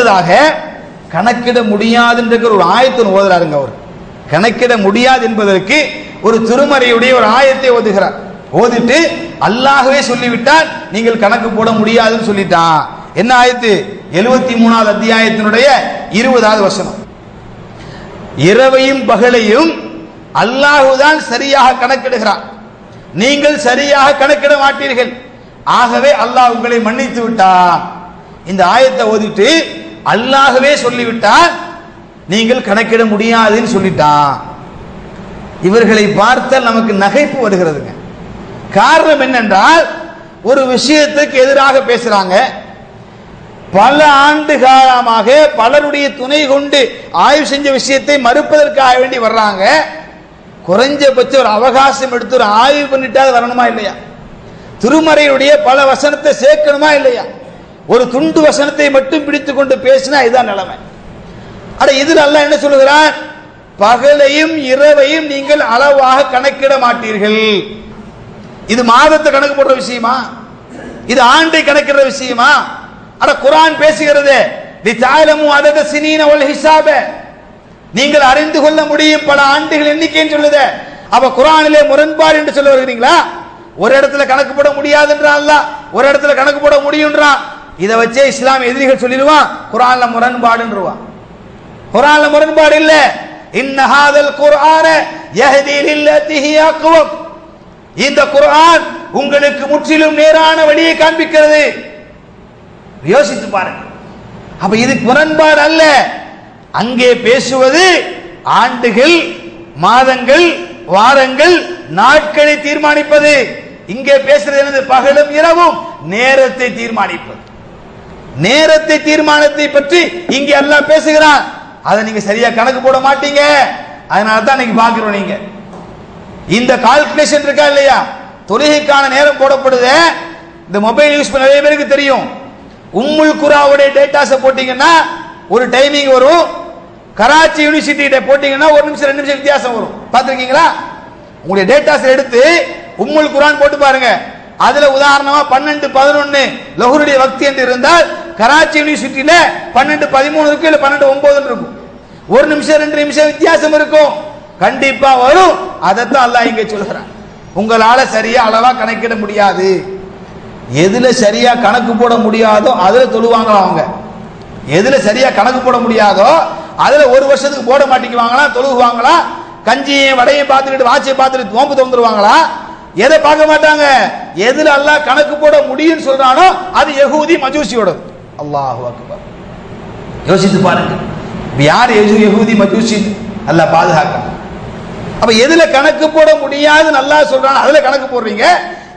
அடுத்ததாக கணக்கிட முடியாது முடியாதுன்ற ஒரு ஆயத்தின் ஓதுறாருங்க அவர். கணக்கிட முடியாது என்பதற்கு ஒரு திருமறையுடைய ஒரு ஆயத்தை ஓதுகிறார். ஓதிட்டு அல்லாகவே சொல்லிவிட்டால் நீங்கள் கணக்கு போட முடியாதுன்னு சொல்லிட்டான். என்ன ஆயத்து? எழுபத்தி மூணாவது அத்தியாயத்தினுடைய இருபதாவது வசனம். இரவையும் பகலையும் அல்லாஹுதான் சரியாக கணக்கிடுகிறான் நீங்கள் சரியாக கணக்கிட மாட்டீர்கள். ஆகவே அல்லாஹ் உங்களை மன்னித்து விட்டான். இந்த ஆயத்தை ஓதிட்டு அல்லாகவே சொல்லிவிட்டால் நீங்கள் கணக்கிட முடியாதுன்னு சொல்லிட்டான் இவர்களை பார்த்தால் நமக்கு நகைப்பு வருகிறதுங்க. காரணம் என்னென்றால் ஒரு விஷயத்துக்கு எதிராக பேசுறாங்க. பல ஆண்டு காலமாக பலருடைய துணை கொண்டு ஆய்வு செஞ்ச விஷயத்தை மறுப்பதற்காக வேண்டி வர்றாங்க. குறைஞ்சபட்சம் ஒரு அவகாசம் எடுத்து ஒரு ஆய்வு பண்ணிட்டாது வரணுமா இல்லையா? திருமறையுடைய பல வசனத்தை சேர்க்கணுமா இல்லையா? ஒரு துண்டு வசனத்தை மட்டும் பிடித்து கொண்டு பேசினா இதுதான் நிலைமை. அட இதில் அல்ல என்ன சொல்லுகிறான் பகலையும் இரவையும் நீங்கள் அளவாக கணக்கிட மாட்டீர்கள். இது மாதத்தை கணக்கு போடுற விஷயமா? இது ஆண்டை கணக்கிடுற விஷயமா? அட குரான் பேசுகிறது தி தாயலமு அதத சினீன ஒல் ஹிசாப. நீங்கள் அறிந்து கொள்ள முடியும் பல ஆண்டுகள் எண்ணிக்கைன்னு சொல்லுது. அப்ப குரானிலே முரண்பாடு என்று சொல்ல வருகிறீங்களா? ஒரு இடத்துல கணக்கு போட முடியாதுன்றான் ஒரு இடத்துல கணக்கு போட முடியும்ன்றான். இதை வச்சே இஸ்லாம் எதிரிகள் சொல்லிடுவான் குரான்ல முரண்பாடுன்றுவான் குரான்ல முரண்பாடு இல்ல. இன்னஹாதல் குர்ஆன யஹ்தி லில்லதி அக்வம். இந்த குர்ஆன் உங்களுக்கு முற்றிலும் நேரான வழியை காண்பிக்கிறது. யோசித்து பாருங்க. அப்ப இது முரண்பாடு அல்ல. அங்கே பேசுவது ஆண்டுகள் மாதங்கள் வாரங்கள் நாட்களை தீர்மானிப்பது. இங்கே பேசுறது என்னது? பகலும் இரவும் நேரத்தை தீர்மானிப்பது. நேரத்தை தீர்மானத்தை பற்றி இங்கே எல்லாம் பேசுகிறான். அதை நீங்க சரியா கணக்கு போட மாட்டீங்க. அதனால தான் நீங்க பாக்குறோம் நீங்க. இந்த கால்குலேஷன் இருக்கா இல்லையா? தொழுகைக்கான நேரம் போடப்படுது. இந்த மொபைல் யூஸ் பண்ண நிறைய பேருக்கு தெரியும். உம்முல் குராவுடைய டேட்டாஸை போட்டீங்கன்னா ஒரு டைமிங் வரும். கராச்சி யூனிவர்சிட்டியிட்ட போட்டீங்கன்னா ஒரு நிமிஷம் ரெண்டு நிமிஷம் வித்தியாசம் வரும். பார்த்துருக்கீங்களா? உங்களுடைய டேட்டாஸ் எடுத்து உம்முல் குரான் போட்டு பாருங்க. அதுல உதாரணமா பன்னெண்டு பதினொன்னு லஹுருடைய வக்தி என்று இருந்தால் கராச்சி யூனிவர்சிட்டியில பன்னெண்டு பதிமூணு இருக்கும் இல்ல பன்னெண்டு ஒன்பதுன்னு இருக்கும். ஒரு நிமிஷம் ரெண்டு நிமிஷம் வித்தியாசம் இருக்கும். கண்டிப்பா வரும். அதைத்தான் அல்லாஹ் இங்கே சொல்கிறான் உங்களால சரியா அளவா கணக்கிட முடியாது. எதுல சரியா கணக்கு போட முடியாதோ அதுல தொழுவாங்களா அவங்க. எதுல சரியா கணக்கு போட முடியாதோ அதுல ஒரு வருஷத்துக்கு போட மாட்டேங்குவாங்களா? தொழுகுவாங்களா? கஞ்சியும் வடையும் பார்த்துக்கிட்டு வாட்சியை பார்த்துட்டு நோம்பு தந்துருவாங்களா எதை பார்க்க மாட்டாங்க? எதுல அல்லாஹ் கணக்கு போட முடியும்னு சொல்றானோ அது எகூதி மஜூசியோட அல்லாஹு அக்பர் யோசித்து பாருங்க யார் யகு- மஜூசி நல்லா பாதுகாக்க அப்ப எதுல கணக்கு போட முடியாது நல்லா சொல்றான் அதுல கணக்கு போடுறீங்க.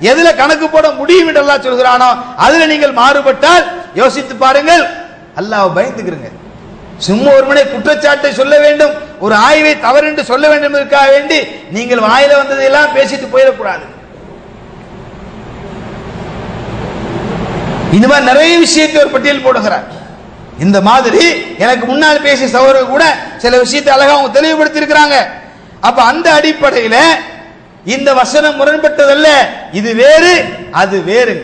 எதுல கணக்கு போட முடியும் என்று அல்லாஹ் சொல்கிறானோ அதுல நீங்கள் மாறுபட்டால் யோசித்து பாருங்கள். அல்லாஹ் பயந்துக்கிறங்க. சும்மா ஒரு மணி குற்றச்சாட்டை சொல்ல வேண்டும் ஒரு ஆய்வை தவறு என்று சொல்ல வேண்டும் என்பதற்காக வேண்டி நீங்கள் வாயில வந்ததையெல்லாம் பேசிட்டு போயிடக்கூடாது. இந்த மாதிரி நிறைய விஷயத்தை ஒரு பட்டியல் போடுகிறார். இந்த மாதிரி எனக்கு முன்னால் பேசிய சகோதரர் கூட சில விஷயத்தை அழகா அவங்க தெளிவுபடுத்தி இருக்கிறாங்க அப்ப அந்த அடிப்படையில இந்த வசனம் முரண்பட்டதல்ல. இது வேறு அது வேறு